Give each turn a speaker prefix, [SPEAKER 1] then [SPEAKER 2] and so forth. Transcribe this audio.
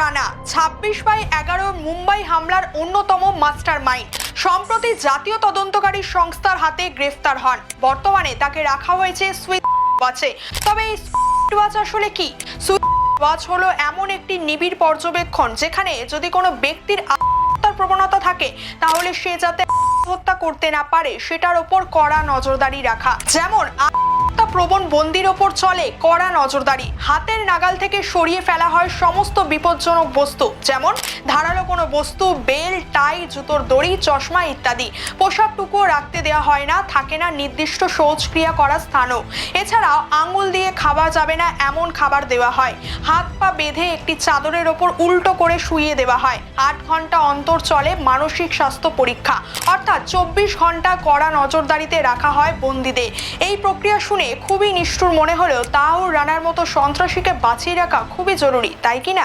[SPEAKER 1] রানা, ছাব্বিশ বাই এগারো মুম্বাই হামলার অন্যতম মাস্টার মাইন্ড সম্প্রতি জাতীয় তদন্তকারী সংস্থার হাতে গ্রেফতার হন। বর্তমানে তাকে রাখা হয়েছে সুইট ওয়াচে তবে এই ওয়াচ আসলে কি? ওয়াচ হলো এমন একটি নিবিড় পর্যবেক্ষণ যেখানে যদি কোনো ব্যক্তির আত্মহত্যার প্রবণতা থাকে, তাহলে সে যাতে আত্মহত্যা করতে না পারে, সেটার ওপর কড়া নজরদারি রাখা। যেমন প্রবণ বন্দির ওপর চলে কড়া নজরদারি। হাতের নাগাল থেকে সরিয়ে ফেলা হয় সমস্ত বিপজ্জনক বস্তু, যেমন ধারালো কোনো বস্তু, বেল, টাই, জুতোর দড়ি, চশমা ইত্যাদি। পোশাকটুকুও রাখতে দেওয়া হয় না, থাকে না নির্দিষ্ট শৌচক্রিয়া করা স্থানও। এছাড়াও আঙুল দিয়ে খাওয়া যাবে না, এমন খাবার দেওয়া হয়। হাত পা বেঁধে একটি চাদরের ওপর উল্টো করে শুইয়ে দেওয়া হয়। আট ঘণ্টা অন্তর চলে মানসিক স্বাস্থ্য পরীক্ষা। অর্থাৎ চব্বিশ ঘণ্টা কড়া নজরদারিতে রাখা হয় বন্দীদের। এই প্রক্রিয়া শুনে খুবই নিষ্ঠুর মনে হলেও তাও রানার মতো সন্ত্রাসীকে বাঁচিয়ে রাখা খুবই জরুরি, তাই কি না?